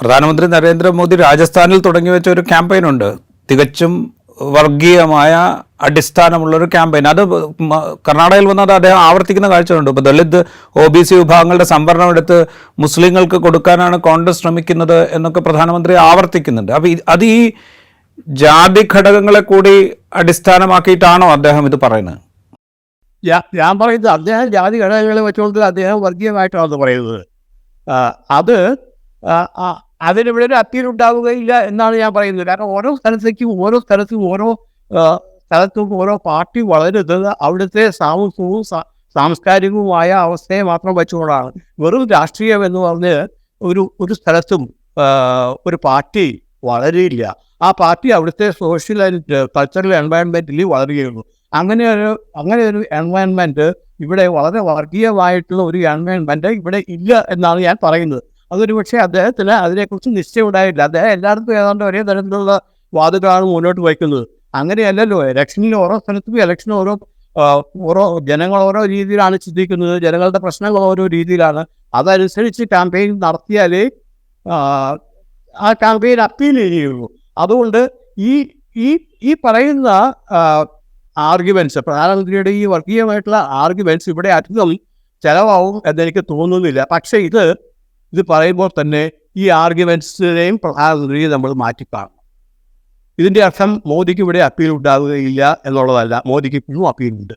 പ്രധാനമന്ത്രി നരേന്ദ്രമോദി രാജസ്ഥാനിൽ തുടങ്ങി വെച്ച ഒരു ക്യാമ്പയിൻ ഉണ്ട്. തികച്ചും വർഗീയമായ അടിസ്ഥാനമുള്ള ഒരു ക്യാമ്പയിൻ അത് കർണാടകയിൽ വന്നത് അദ്ദേഹം ആവർത്തിക്കുന്ന കാഴ്ചയുണ്ട് ഇപ്പോൾ ദളിത് ഒ ബി സി വിഭാഗങ്ങളുടെ സംവരണം എടുത്ത് മുസ്ലിങ്ങൾക്ക് കൊടുക്കാനാണ് കോൺഗ്രസ് ശ്രമിക്കുന്നത് എന്നൊക്കെ പ്രധാനമന്ത്രി ആവർത്തിക്കുന്നുണ്ട്. അപ്പോൾ അത് ഈ ജാതി ഘടകങ്ങളെ കൂടി അടിസ്ഥാനമാക്കിയിട്ടാണോ അദ്ദേഹം ഇത് പറയുന്നത്? ഞാൻ പറയുന്നത് അദ്ദേഹം ജാതി ഘടകങ്ങളെ വെച്ചുകൊണ്ട് അദ്ദേഹം വർഗീയമായിട്ടാണ് പറയുന്നത്. അത് അതിനിവിടെ ഒരു അപ്പീൽ ഉണ്ടാവുകയില്ല എന്നാണ് ഞാൻ പറയുന്നത്. കാരണം ഓരോ സ്ഥലത്തേക്കും ഓരോ സ്ഥലത്തും ഓരോ സ്ഥലത്തും ഓരോ പാർട്ടി വളരുന്നത് അവിടുത്തെ സാമൂഹ്യവും സാംസ്കാരികവുമായ അവസ്ഥയെ മാത്രം വെച്ചുകൊണ്ടാണ്. വെറും രാഷ്ട്രീയം എന്ന് പറഞ്ഞ് ഒരു ഒരു സ്ഥലത്തും ഒരു പാർട്ടി വളരെയില്ല ആ പാർട്ടി അവിടുത്തെ സോഷ്യൽ ആൻഡ് കൾച്ചറൽ എൻവയൺമെന്റിൽ വളരുകയുള്ളൂ. അങ്ങനെ ഒരു അങ്ങനെ ഒരു എൻവയൺമെന്റ് ഇവിടെ വളരെ വർഗീയമായിട്ടുള്ള ഒരു എൻവയൺമെന്റ് ഇവിടെ ഇല്ല എന്നാണ് ഞാൻ പറയുന്നത്. അതൊരു പക്ഷേ അദ്ദേഹത്തിന് അതിനെക്കുറിച്ച് നിശ്ചയം ഉണ്ടായില്ല അദ്ദേഹം എല്ലായിടത്തും ഏതാണ്ട് ഒരേ തരത്തിലുള്ള വാദങ്ങളാണ് മുന്നോട്ട് വയ്ക്കുന്നത്. അങ്ങനെയല്ലല്ലോ ഇലക്ഷനിൽ ഓരോ സ്ഥലത്തും ഇലക്ഷൻ ഓരോ ഓരോ ജനങ്ങൾ ഓരോ രീതിയിലാണ് ചിന്തിക്കുന്നത് ജനങ്ങളുടെ പ്രശ്നങ്ങൾ ഓരോ രീതിയിലാണ്. അതനുസരിച്ച് ക്യാമ്പയിൻ നടത്തിയാലേ ആ, ക്യാമ്പയിൻ അപ്പീൽ ചെയ്യുള്ളൂ. അതുകൊണ്ട് ഈ ഈ ഈ പറയുന്ന ആർഗ്യുമെന്റ്സ് പ്രധാനമന്ത്രിയുടെ ഈ വർഗീയമായിട്ടുള്ള ആർഗ്യുമെന്റ്സ് ഇവിടെ അധികം ചിലവാകും എന്നെനിക്ക് തോന്നുന്നില്ല. പക്ഷേ ഇത് ഇത് പറയുമ്പോൾ തന്നെ ഈ ആർഗ്യുമെന്റ്സിനെയും പ്രധാനമന്ത്രിയെ നമ്മൾ മാറ്റിക്കാണും. ഇതിന്റെ അർത്ഥം മോദിക്ക് ഇവിടെ അപ്പീൽ ഉണ്ടാകുകയില്ല എന്നുള്ളതല്ല. മോദിക്ക് ഇപ്പോഴും അപ്പീലുണ്ട്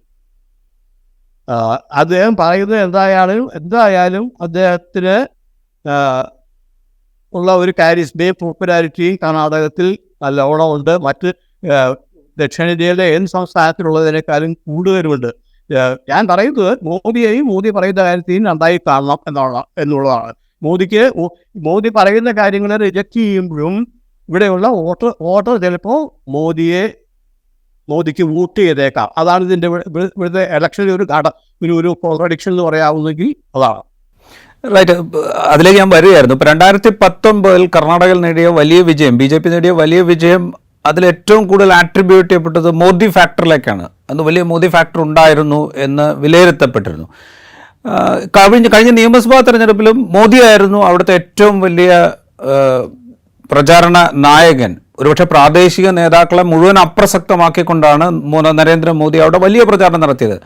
അദ്ദേഹം പറയുന്നത് എന്തായാലും എന്തായാലും അദ്ദേഹത്തിന് ഉള്ള ഒരു കാരിസ്മയും പോപ്പുലാരിറ്റിയും കർണാടകത്തിൽ നല്ലോണം ഉണ്ട് മറ്റ് ദക്ഷിണേന്ത്യയിലെ ഏത് സംസ്ഥാനത്തിലുള്ളതിനേക്കാളും കൂടുതലുമുണ്ട്. ആ, ഞാൻ പറയുന്നത് മോദിയെയും മോദി പറയുന്ന കാര്യത്തെയും രണ്ടായി കാണണം എന്നുള്ള എന്നുള്ളതാണ്. മോദിക്ക് മോദി പറയുന്ന കാര്യങ്ങളെ റിജക്ട് ചെയ്യുമ്പോഴും ഇവിടെയുള്ള വോട്ടർ വോട്ടർ ചിലപ്പോൾ മോദിയെ മോദിക്ക് വോട്ട് ചെയ്തേക്കാം. അതാണ് ഇതിന്റെ ഇവിടെ- ഇവിടെ- ഇവിടുത്തെ ഇലക്ഷനിൽ ഒരു ഘട ഒരു ഒരു കോൺട്രഡിക്ഷൻ എന്ന് പറയാവുന്നെങ്കിൽ അതാണ്. റൈറ്റ് അതിലേക്ക് ഞാൻ വരികയായിരുന്നു. ഇപ്പൊ രണ്ടായിരത്തി പത്തൊമ്പതിൽ കർണാടകയിൽ നേടിയ വലിയ വിജയം ബി ജെ പി നേടിയ വലിയ വിജയം അതിൽ ഏറ്റവും കൂടുതൽ ആട്രിബ്യൂട്ട് ചെയ്യപ്പെട്ടത് മോദി ഫാക്ടറിലേക്കാണ് അന്ന് വലിയ മോദി ഫാക്ടർ ഉണ്ടായിരുന്നു എന്ന് വിലയിരുത്തപ്പെട്ടിരുന്നു. കഴിഞ്ഞ കഴിഞ്ഞ നിയമസഭാ തെരഞ്ഞെടുപ്പിലും മോദിയായിരുന്നു അവിടുത്തെ ഏറ്റവും വലിയ പ്രചാരണ നായകൻ. ഒരുപക്ഷെ പ്രാദേശിക നേതാക്കളെ മുഴുവൻ അപ്രസക്തമാക്കിക്കൊണ്ടാണ് നരേന്ദ്രമോദി അവിടെ വലിയ പ്രചാരണം നടത്തിയത്.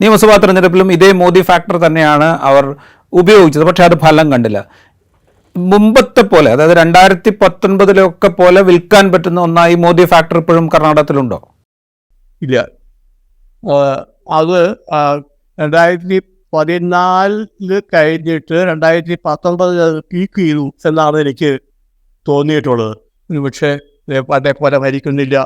നിയമസഭാ തെരഞ്ഞെടുപ്പിലും ഇതേ മോദി ഫാക്ടർ തന്നെയാണ് അവർ ഉപയോഗിച്ചത്. പക്ഷേ അത് ഫലം കണ്ടില്ല. മുമ്പത്തെ പോലെ അതായത് രണ്ടായിരത്തി പത്തൊൻപതിലൊക്കെ പോലെ വിൽക്കാൻ പറ്റുന്ന ഒന്നായി മോദി ഫാക്ടർ ഇപ്പോഴും കർണാടകത്തിലുണ്ടോ? ഇല്ല. അത് രണ്ടായിരത്തി പതിനാലിൽ കഴിഞ്ഞിട്ട് രണ്ടായിരത്തി പത്തൊമ്പത് പീക്ക് ചെയ്തു എന്നാണ് എനിക്ക് തോന്നിയിട്ടുള്ളത്. പക്ഷേ പണ്ടേ പോലെ ഭരിക്കുന്നില്ല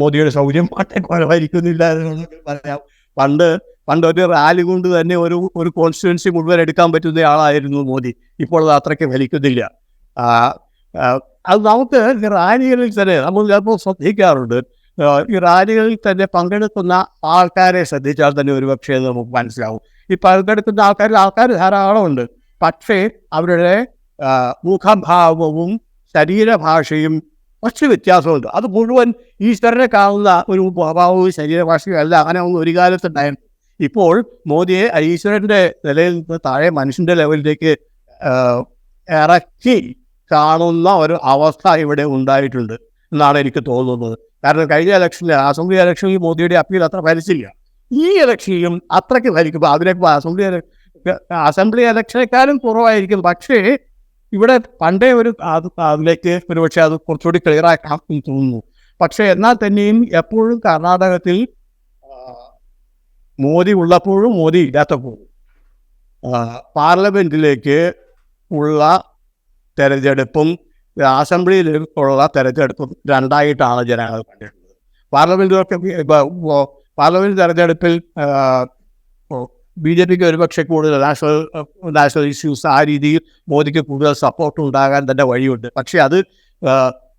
മോദിയുടെ സൗകര്യം പണ്ടേ പോലെ ഭരിക്കുന്നില്ല എന്ന് പറയാം. പണ്ട് പണ്ട് ഒരു റാലി കൊണ്ട് തന്നെ ഒരു ഒരു കോൺസ്റ്റിറ്റ്യുവൻസി മുഴുവൻ എടുക്കാൻ പറ്റുന്ന ആളായിരുന്നു മോദി. ഇപ്പോൾ അത് അത്രയ്ക്ക് ഭരിക്കുന്നില്ല അത് നമുക്ക് റാലികളിൽ തന്നെ നമ്മൾ ചിലപ്പോൾ ശ്രദ്ധിക്കാറുണ്ട്. ഈ റാലികളിൽ തന്നെ പങ്കെടുക്കുന്ന ആൾക്കാരെ ശ്രദ്ധിച്ചാൽ തന്നെ ഒരു പക്ഷേ നമുക്ക് മനസ്സിലാവും. ഈ പങ്കെടുക്കുന്ന ആൾക്കാരിൽ ആൾക്കാർ ധാരാളമുണ്ട് പക്ഷേ അവരുടെ മുഖഭാവവും ശരീരഭാഷയും കുറച്ച് വ്യത്യാസമുണ്ട്. അത് മുഴുവൻ ഈശ്വരനെ കാണുന്ന ഒരു മുഖഭാവവും ശരീരഭാഷയും അല്ല. അങ്ങനെ ഒന്നും ഒരു കാലത്തുണ്ടായിരുന്നു ഇപ്പോൾ മോദിയെ ഈശ്വരന്റെ നിലയിൽ നിന്ന് താഴെ മനുഷ്യന്റെ ലെവലിലേക്ക് ഇറക്കി കാണുന്ന ഒരു അവസ്ഥ ഇവിടെ ഉണ്ടായിട്ടുണ്ട്. എന്നാണ് എനിക്ക് തോന്നുന്നത്. കാരണം കഴിഞ്ഞ ഇലക്ഷനിൽ അസംബ്ലി ഇലക്ഷനിൽ മോദിയുടെ അപ്പീൽ അത്ര ഫലിച്ചില്ല ഈ ഇലക്ഷനിലും അത്രയ്ക്ക് ഫലിക്കും അതിലേക്ക് അസംബ്ലി അസംബ്ലി ഇലക്ഷനേക്കാളും കുറവായിരിക്കും. പക്ഷേ ഇവിടെ പണ്ടേ ഒരു അത് അതിലേക്ക് ഒരുപക്ഷെ അത് കുറച്ചുകൂടി ക്ലിയർ ആക്കാം എന്ന് തോന്നുന്നു. പക്ഷേ എന്നാൽ തന്നെയും എപ്പോഴും കർണാടകത്തിൽ മോദി ഉള്ളപ്പോഴും മോദി ഇല്ലാത്തപ്പോഴും പാർലമെന്റിലേക്ക് ഉള്ള തെരഞ്ഞെടുപ്പും അസംബ്ലിയിലേക്കുള്ള തെരഞ്ഞെടുപ്പും രണ്ടായിട്ടാണ് ജനങ്ങൾ കണ്ടിട്ടുള്ളത്. പാർലമെന്റിലൊക്കെ പാർലമെന്റ് തെരഞ്ഞെടുപ്പിൽ ബി ജെ പിക്ക് ഒരുപക്ഷെ കൂടുതൽ നാഷണൽ നാഷണൽ ഇഷ്യൂസ് ആ രീതിയിൽ മോദിക്ക് കൂടുതൽ സപ്പോർട്ട് ഉണ്ടാകാൻ തന്നെ വഴിയുണ്ട്. പക്ഷേ അത്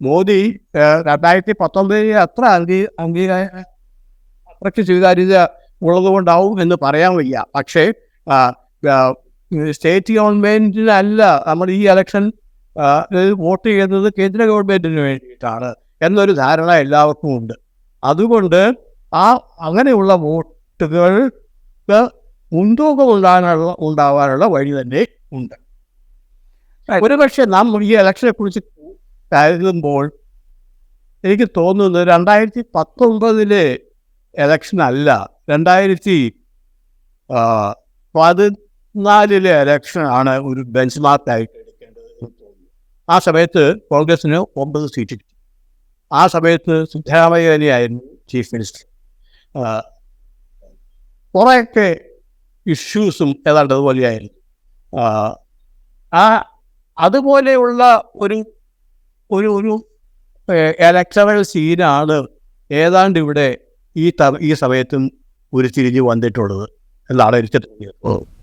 മോദി രണ്ടായിരത്തി പത്തൊമ്പതിൽ അത്ര അംഗീ അംഗീകാര അത്രയ്ക്ക് സ്വീകാര്യത ഉള്ളതുകൊണ്ടാവും എന്ന് പറയാൻ വയ്യ. പക്ഷേ സ്റ്റേറ്റ് ഗവൺമെന്റിനല്ല നമ്മൾ ഈ ഇലക്ഷൻ വോട്ട് ചെയ്യുന്നത് കേന്ദ്ര ഗവൺമെന്റിന് വേണ്ടിയിട്ടാണ് എന്നൊരു ധാരണ എല്ലാവർക്കും ഉണ്ട്. അതുകൊണ്ട് ആ അങ്ങനെയുള്ള വോട്ടുകൾക്ക് മുൻതൂക്കം ഉണ്ടാകാനുള്ള ഉണ്ടാവാനുള്ള വഴി തന്നെ ഉണ്ട്. ഒരുപക്ഷെ നാം ഈ ഇലക്ഷനെ കുറിച്ച് കരുതുമ്പോൾ എനിക്ക് തോന്നുന്നത് രണ്ടായിരത്തി പത്തൊമ്പതിലെ ഇലക്ഷൻ അല്ല രണ്ടായിരത്തി പതിനാലിലെ ഇലക്ഷൻ ആണ് ഒരു ബെഞ്ച് മാർക്കായിട്ട് ആ സമയത്ത് കോൺഗ്രസിന് ഒമ്പത് സീറ്റ് കിട്ടി. ആ സമയത്ത് സിദ്ധരാമയ്യ തന്നെയായിരുന്നു ചീഫ് മിനിസ്റ്റർ. കുറേയൊക്കെ ഇഷ്യൂസും ഏതാണ്ട് അതുപോലെയായിരുന്നു. ആ, അതുപോലെയുള്ള ഒരു ഒരു ഒരു ഇലക്ടറൽ സീനാണ് ഏതാണ്ട് ഇവിടെ ഈ ഈ സമയത്തും ഉരുത്തിരിഞ്ഞ് വന്നിട്ടുള്ളത് എന്നാണ് എനിക്ക് തോന്നിയത്.